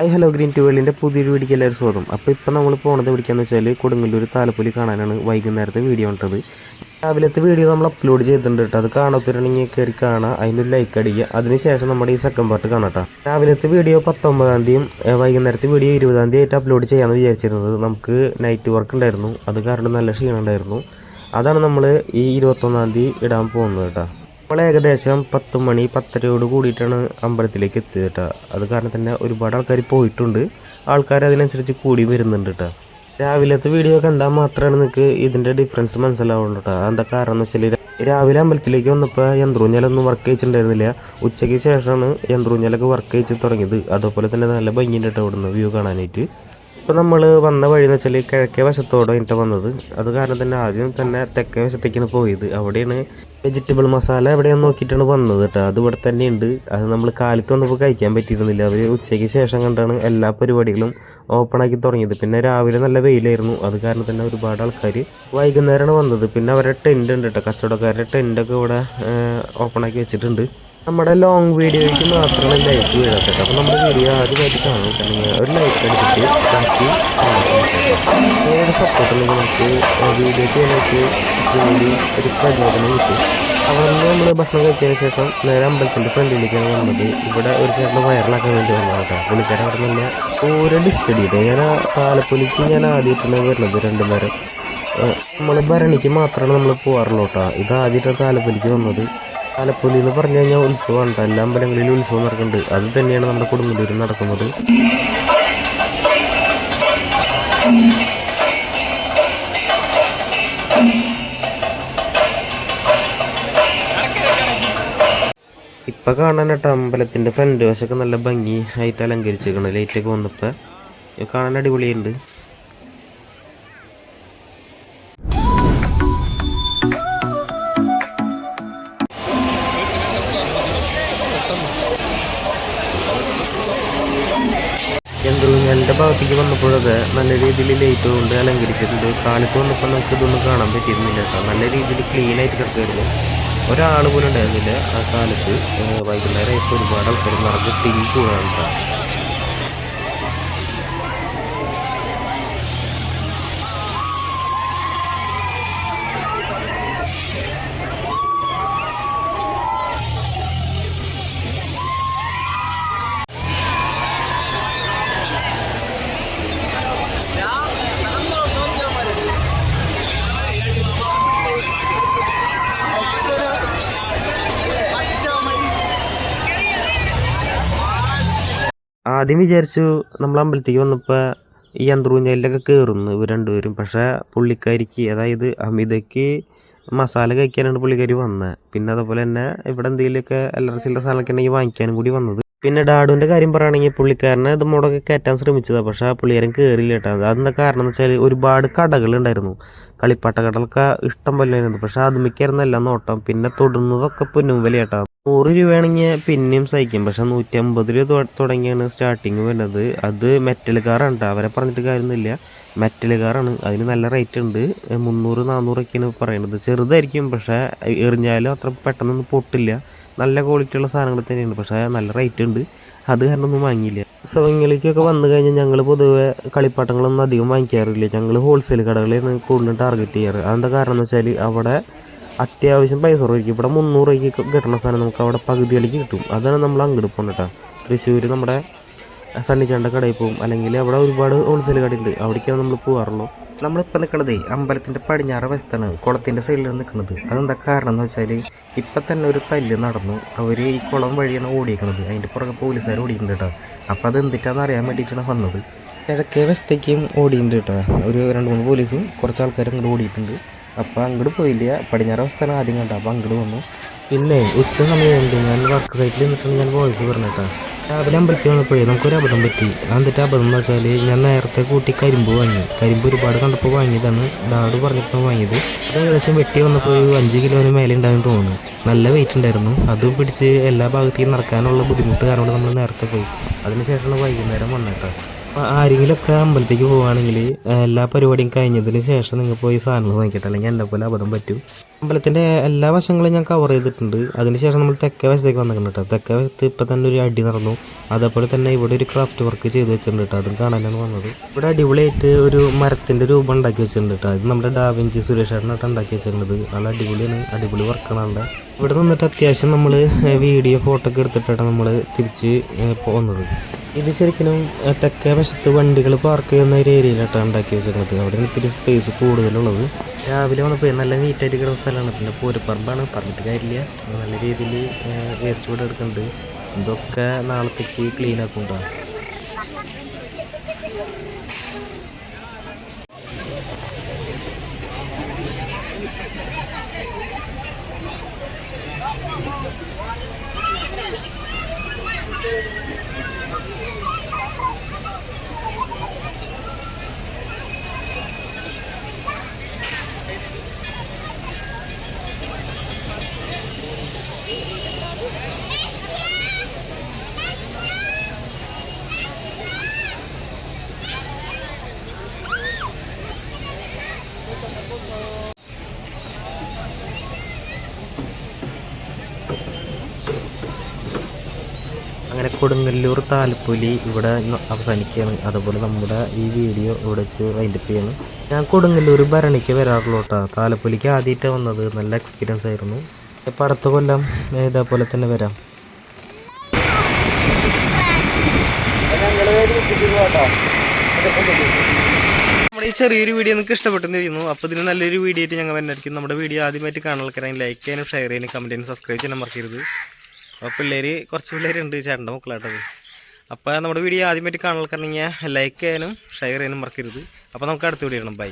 Hi hello green ട്യൂബിളിന്റെ പുതിയൊരു വീഡിയോക്ക് എല്ലാവരും സ്വാഗതം. അപ്പോൾ ഇപ്പോൾ നമ്മൾ പോണത് എവിടേക്കാന്ന് വെച്ചാൽ കൊടുങ്ങല്ലൂർ താലപ്പൊലി കാണാനാണ് വൈകുന്നേരത്തെ വീഡിയോ ഉണ്ടത് രാവിലത്തെ വീഡിയോ നമ്മൾ അപ്ലോഡ് ചെയ്തിട്ടുണ്ട് കേട്ടോ. അത് കാണാത്തവരാണെങ്കിൽ കയറി കാണാം. അതിനൊരു ലൈക്ക് അടിക്കുക. അതിനുശേഷം നമ്മുടെ ഈ സെക്കൻഡ് പാർട്ട് കാണാം കേട്ടോ. രാവിലത്തെ വീഡിയോ പത്തൊമ്പതാം തീയതിയും വൈകുന്നേരത്തെ വീഡിയോ ഇരുപതാം തീയതി ആയിട്ട് അപ്ലോഡ് ചെയ്യാമെന്ന് വിചാരിച്ചിരുന്നത് നമുക്ക് നൈറ്റ് വർക്ക് ഉണ്ടായിരുന്നു. അത് കാരണം നല്ല ക്ഷീണം ഉണ്ടായിരുന്നു. അതാണ് നമ്മൾ ഈ ഇരുപത്തൊന്നാം തീയതി ഇടാൻ പോകുന്നത് കേട്ടോ. നമ്മൾ ഏകദേശം പത്ത് മണി പത്തരയോട് കൂടിയിട്ടാണ് അമ്പലത്തിലേക്ക് എത്തിയത് കേട്ടോ അത് കാരണം തന്നെ ഒരുപാട് ആൾക്കാർ പോയിട്ടുണ്ട്. ആൾക്കാർ അതിനനുസരിച്ച് കൂടി വരുന്നുണ്ട് കേട്ടോ രാവിലത്തെ വീഡിയോ കണ്ടാൽ മാത്രമാണ് നിങ്ങൾക്ക് ഇതിന്റെ ഡിഫറൻസ് മനസ്സിലാവുള്ളൂ കേട്ടോ എന്താ കാരണം എന്ന് വെച്ചാൽ രാവിലെ അമ്പലത്തിലേക്ക് വന്നപ്പോൾ യന്ത്രൂഞ്ഞാലൊന്നും വർക്ക് ചെയ്തിട്ടുണ്ടായിരുന്നില്ല ഉച്ചയ്ക്ക് ശേഷമാണ് യന്ത്രൂഞ്ഞാലൊക്കെ വർക്ക് ചെയ്ത് തുടങ്ങിയത്. അതുപോലെ തന്നെ നല്ല ഭംഗിയുണ്ട് കേട്ടോ ഇവിടുന്ന് വ്യൂ കാണാനായിട്ട്. ഇപ്പോൾ നമ്മൾ വന്ന വഴി എന്ന് വെച്ചാൽ കിഴക്കേ വശത്തോടെ കഴിഞ്ഞിട്ട് വന്നത്. അത് കാരണം തന്നെ ആദ്യം തന്നെ തെക്കേ വശത്തേക്കാണ് പോയത്. അവിടെയാണ് വെജിറ്റബിൾ മസാല എവിടെയാന്ന് നോക്കിയിട്ടാണ് വന്നത് കേട്ടോ അത് ഇവിടെ തന്നെ ഉണ്ട് അത് നമ്മൾ കാലത്ത് വന്നപ്പോൾ കഴിക്കാൻ പറ്റിയിരുന്നില്ല. അവർ ഉച്ചയ്ക്ക് ശേഷം കണ്ടാണ് എല്ലാ പരിപാടികളും ഓപ്പൺ ആക്കി തുടങ്ങിയത്. പിന്നെ രാവിലെ നല്ല വെയിലായിരുന്നു. അത് കാരണം തന്നെ ഒരുപാട് ആൾക്കാർ വൈകുന്നേരമാണ് വന്നത്. പിന്നെ അവരുടെ ടെന്റ് ഉണ്ട് കേട്ടോ കച്ചവടക്കാരുടെ ടെന്റൊക്കെ ഇവിടെ ഓപ്പൺ ആക്കി വെച്ചിട്ടുണ്ട്. നമ്മുടെ ലോങ് വീഡിയോയ്ക്ക് മാത്രമേ ലൈക്ക് വീഴാത്തത് അപ്പോൾ നമ്മുടെ വീഡിയോ ആദ്യം ആദ്യമായിട്ട് കഴിഞ്ഞ ഒരു ലൈക്ക് അടിച്ചിട്ട് ബാക്കി ഏത് സപ്പോർട്ട് ഉണ്ടെങ്കിൽ നമുക്ക് വീഡിയോ ചെയ്യാനായിട്ട് ജോലി ഒരു പ്രചോദനം കിട്ടും. അവിടെ നമ്മൾ ഭക്ഷണം കഴിച്ചതിന് ശേഷം നേരെ അമ്പലത്തിന്റെ ഫ്രണ്ടിലേക്കാണ് വന്നത്. ഇവിടെ ഒരു ചേട്ടൻ വയറിലാക്കാൻ വേണ്ടി വന്നതാണ് കേട്ടോ. പുള്ളിക്കാരൻ അവിടെ നിന്ന് ഓരോ ഡിസ്റ്റഡി ചെയ്തത് ഞാൻ ആ താലപ്പൊലിക്ക് ഞാൻ ആദ്യമായിട്ടാണ് വരുന്നത് രണ്ടു നേരം. നമ്മൾ ഭരണിക്ക് മാത്രമാണ് നമ്മൾ പോകാറുള്ളൂ കേട്ടോ. ഇത് ആദ്യമായിട്ടാണ് താലപ്പൊലിക്ക് വന്നത്. താലപ്പൊലി എന്ന് പറഞ്ഞു കഴിഞ്ഞാൽ ഉത്സവമാണ്. എല്ലാ അമ്പലങ്ങളിലും ഉത്സവം നടക്കുന്നുണ്ട്. അത് തന്നെയാണ് നമ്മുടെ കുടുംബത്തിൽ നടക്കുന്നത്. ഇപ്പം കാണാനായിട്ട് അമ്പലത്തിന്റെ ഫ്രണ്ട് വശമൊക്കെ നല്ല ഭംഗി ആയിട്ട് അലങ്കരിച്ചേക്കണം ലൈറ്റൊക്കെ വന്നപ്പോൾ കാണാൻ അടിപൊളിയുണ്ട്. യന്ത്രൂഞ്ഞാലിന്റെ ഭാഗത്തേക്ക് വന്നപ്പോഴത് നല്ല രീതിയിൽ ലൈറ്റ് കൊണ്ട് അലങ്കരിച്ചിട്ടുണ്ട്. കാലത്ത് വന്നപ്പോൾ നമുക്ക് ഇതൊന്നും കാണാൻ പറ്റിയിരുന്നില്ല കേട്ടോ. നല്ല രീതിയിൽ ക്ലീൻ ആയിട്ട് കിടക്കുമായിരുന്നു ഒരാൾ പോലും ഉണ്ടായിരുന്നില്ല ആ കാലത്ത് വൈകുന്നേരം ഇപ്പോൾ ഒരുപാട് ആൾക്കാർ നിറഞ്ഞ് തിരി കൂടാണ് ആദ്യം വിചാരിച്ചു നമ്മൾ അമ്പലത്തേക്ക് വന്നപ്പോൾ ഈ യന്ത്രൂഞ്ഞാലിലൊക്കെ കയറുന്നു ഇവർ രണ്ടുപേരും. പക്ഷേ പുള്ളിക്കാരിക്ക് അതായത് അമിതയ്ക്ക് മസാല കഴിക്കാനാണ് പുള്ളിക്കാരി വന്നത് പിന്നെ അതുപോലെ തന്നെ ഇവിടെ എന്തെങ്കിലുമൊക്കെ അല്ലറ ചില്ലറ സാധനമൊക്കെ ഉണ്ടെങ്കിൽ വാങ്ങിക്കാനും കൂടി വന്നത്. പിന്നെ ഡാഡുവിന്റെ കാര്യം പറയുകയാണെങ്കിൽ പുള്ളിക്കാരനെ ഇത് മുടക്കെ കയറ്റാൻ ശ്രമിച്ചതാണ് പക്ഷേ ആ പുള്ളിക്കാരൻ കയറില്ല കേട്ടോ. അതെന്താ കാരണം എന്ന് വെച്ചാൽ ഒരുപാട് കടകളുണ്ടായിരുന്നു കളിപ്പാട്ട കടകളൊക്കെ ഇഷ്ടം പോലെ ആയിരുന്നു പക്ഷേ അത് മിക്കായിരുന്നു എല്ലാം നോട്ടം. പിന്നെ തൊടുന്നതൊക്കെ പൊന്നും വില കേട്ടോ നൂറ് രൂപയാണെങ്കിൽ പിന്നെയും സഹിക്കും. പക്ഷെ നൂറ്റി അമ്പത് രൂപ തുടങ്ങിയാണ് സ്റ്റാർട്ടിങ് വരുന്നത്. അത് മെറ്റൽ കാറാണ് കേട്ടോ അവരെ പറഞ്ഞിട്ട് കാര്യമൊന്നുമില്ല. മെറ്റൽ കാറാണ് അതിന് നല്ല റേറ്റ് ഉണ്ട്. മുന്നൂറ് നാന്നൂറൊക്കെയാണ് പറയുന്നത് ചെറുതായിരിക്കും. പക്ഷേ എറിഞ്ഞാലും അത്ര പെട്ടെന്നൊന്നും പൊട്ടില്ല. നല്ല ക്വാളിറ്റി ഉള്ള സാധനങ്ങൾ തന്നെയാണ്. പക്ഷേ നല്ല റേറ്റ് ഉണ്ട്. അത് കാരണം ഒന്നും വാങ്ങിയില്ല. ഉത്സവങ്ങളിലേക്കൊക്കെ വന്നു കഴിഞ്ഞാൽ ഞങ്ങൾ പൊതുവെ കളിപ്പാട്ടങ്ങളൊന്നും അധികം വാങ്ങിക്കാറില്ല. ഞങ്ങൾ ഹോൾസെയിൽ കടകളാണ് കൂടുതലും ടാർഗറ്റ് ചെയ്യാറ്. അതെന്താ കാരണം എന്ന് വെച്ചാൽ അവിടെ അത്യാവശ്യം പൈസ കുറവായിരിക്കും ഇവിടെ മുന്നൂറ് രൂപയ്ക്ക് കിട്ടുന്ന സാധനം നമുക്ക് അവിടെ പകുതി വിലയ്ക്ക് കിട്ടും. അതാണ് നമ്മൾ അങ്ങോട്ട് പോകുന്നത് കേട്ടോ. തൃശ്ശൂർ നമ്മുടെ സണ്ണിച്ചാണ്ട കടയിൽ പോകും. അല്ലെങ്കിൽ അവിടെ ഒരുപാട് ഹോൾസെയിൽ കടയുണ്ട് അവിടേക്കാണ് നമ്മൾ പോകാറുള്ളൂ. നമ്മളിപ്പോൾ നിൽക്കണത് അമ്പലത്തിന്റെ പടിഞ്ഞാറ് വശത്താണ് കുളത്തിന്റെ സൈഡിലാണ് നിൽക്കുന്നത് അതെന്താ കാരണം എന്ന് വെച്ചാൽ ഇപ്പം തന്നെ ഒരു തല്ല് നടന്നു. അവർ ഈ കുളം വഴിയാണ് ഓടിയേക്കുന്നത് അതിന്റെ പുറകെ പോലീസുകാർ ഓടിയിട്ടുണ്ട് കേട്ടോ. അപ്പോൾ അത് എന്തിട്ടാന്ന് അറിയാൻ വേണ്ടിയിട്ടാണ് വന്നത്. കിഴക്കേ വശത്തേക്കും ഓടിയിട്ടുണ്ട് കേട്ടോ. ഒരു രണ്ട് മൂന്ന് പോലീസും കുറച്ച് ആൾക്കാരും അങ്ങോട്ട് ഓടിയിട്ടുണ്ട്. അപ്പോൾ അങ്ങോട്ട് പോയില്ല. പടിഞ്ഞാറ് സ്ഥലം ആദ്യം കണ്ടു അപ്പോൾ അങ്ങോട്ട് വന്നു. പിന്നെ ഉച്ച സമയമുണ്ട്. ഞാൻ വർക്ക് സൈറ്റിൽ നിന്നിട്ടാണ് ഞാൻ വോയിസ് പറഞ്ഞിട്ടാണ് രാവിലെ അമ്പലത്തിൽ വന്നപ്പോഴേ നമുക്കൊരു അബദ്ധം പറ്റി. എന്നിട്ട് അബദ്ധം എന്ന് വെച്ചാൽ ഞാൻ നേരത്തെ കൂട്ടി കരിമ്പ് വാങ്ങി. കരിമ്പ് ഒരുപാട് കണ്ടപ്പോൾ വാങ്ങിയതാണ്. ഡാഡ് പറഞ്ഞപ്പോൾ വാങ്ങിയത്. അത് ഏകദേശം വെട്ടി വന്നപ്പോൾ ഒരു അഞ്ച് കിലോന് മേലെ ഉണ്ടാകുമെന്ന് തോന്നുന്നു. നല്ല വെയിറ്റ് ഉണ്ടായിരുന്നു. അത് പിടിച്ച് എല്ലാ ഭാഗത്തേക്കും നടക്കാനുള്ള ബുദ്ധിമുട്ട് കാരണം നമ്മൾ നേരത്തെ പോയി. അതിനുശേഷമാണ് വൈകുന്നേരം അപ്പോൾ ആരെങ്കിലുമൊക്കെ അമ്പലത്തേക്ക് പോവുകയാണെങ്കിൽ എല്ലാ പരിപാടിയും കഴിഞ്ഞതിന് ശേഷം നിങ്ങൾ പോയി സാധനങ്ങൾ വാങ്ങിക്കട്ടെ. എന്നെ പോലെ അബദ്ധം പറ്റും. അമ്പലത്തിന്റെ എല്ലാ വശങ്ങളും ഞാൻ കവർ ചെയ്തിട്ടുണ്ട്. അതിനുശേഷം നമ്മൾ തെക്കേ വശത്തേക്ക് വന്നിട്ടുണ്ട് കേട്ടോ. തെക്കേ വശത്ത് ഇപ്പം തന്നെ ഒരു അടി നടന്നു. അതേപോലെ തന്നെ ഇവിടെ ഒരു ക്രാഫ്റ്റ് വർക്ക് ചെയ്ത് വെച്ചിട്ടുണ്ട് കേട്ടോ. അതും കാണാനാണ് വന്നത്. ഇവിടെ അടിപൊളിയായിട്ട് ഒരു മരത്തിന്റെ രൂപം ഉണ്ടാക്കി വെച്ചിട്ടുണ്ട് കേട്ടോ. ഇത് നമ്മുടെ ഡാവിഞ്ചി സുരേഷേട്ടനായിട്ട് ഉണ്ടാക്കി വെച്ചിട്ടുണ്ട് നല്ല അടിപൊളിയാണ്. അടിപൊളി വർക്കാണ് അവിടെ. ഇവിടെ നിന്നിട്ട് അത്യാവശ്യം നമ്മൾ വീഡിയോ ഫോട്ടോ ഒക്കെ എടുത്തിട്ടാണ് നമ്മൾ തിരിച്ച് പോകുന്നത് ഇത് ശരിക്കും തെക്കേ വശത്ത് വണ്ടികൾ പാർക്ക് ചെയ്യുന്ന ഒരു ഏരിയയിലായിട്ടാണ് ഉണ്ടാക്കി വെച്ചിരിക്കുന്നത് അവിടെ ഇത്തിരി സ്പേസ് കൂടുതലുള്ളത്. രാവിലെ വന്നപ്പോൾ നല്ല നീറ്റായിട്ട് കിടന്ന സ്ഥലമാണ്. പിന്നെ പൂരപ്പറമ്പാണ്. പറഞ്ഞിട്ട് കാര്യമില്ല. നല്ല രീതിയിൽ വേസ്റ്റ് കൂടെ എടുക്കുന്നുണ്ട്. ഇതൊക്കെ നാളത്തേക്ക് ക്ലീൻ ആക്കുന്നുണ്ടാവും അങ്ങനെ കൊടുങ്ങല്ലൂർ താലപ്പൊലി ഇവിടെ അവസാനിക്കുകയാണ്. അതുപോലെ നമ്മുടെ ഈ വീഡിയോ ഇവിടെ വെച്ച് വൈൻഡപ്പ് ചെയ്യാണ്. ഞാൻ കൊടുങ്ങല്ലൂർ ഭരണിക്ക് വരാറുള്ളൂ കേട്ടോ. താലപ്പൊലിക്ക് ആദ്യമായിട്ടാണ് വന്നത്. നല്ല എക്സ്പീരിയൻസ് ആയിരുന്നു. ഇപ്പം അടുത്ത കൊല്ലം ഇതേപോലെ തന്നെ വരാം. നമ്മുടെ ഈ ചെറിയൊരു വീഡിയോ നിങ്ങൾക്ക് ഇഷ്ടപ്പെട്ടെന്നിരിക്കുന്നു അപ്പോൾ ഇതിന് നല്ലൊരു വീഡിയോ ആയിട്ട് ഞങ്ങൾ വന്നായിരിക്കും നമ്മുടെ വീഡിയോ ആദ്യമായിട്ട് കാണാൻ ലൈക്ക് ചെയ്യാനും ഷെയർ ചെയ്യാനും കമന്റ് ചെയ്യാനും സബ്സ്ക്രൈബ് ചെയ്യാനും മറക്കരുത്. അപ്പോൾ പിള്ളേർ കുറച്ച് പിള്ളേരുണ്ട് ചേട്ടന്റെ മക്കളായിട്ടത് അപ്പോൾ നമ്മുടെ വീഡിയോ ആദ്യമായിട്ട് കാണാൻ ലൈക്ക് ചെയ്യാനും ഷെയർ ചെയ്യാനും മറക്കരുത്. അപ്പോൾ നമുക്ക് അടുത്ത വീഡിയോ ഇടണം ബൈ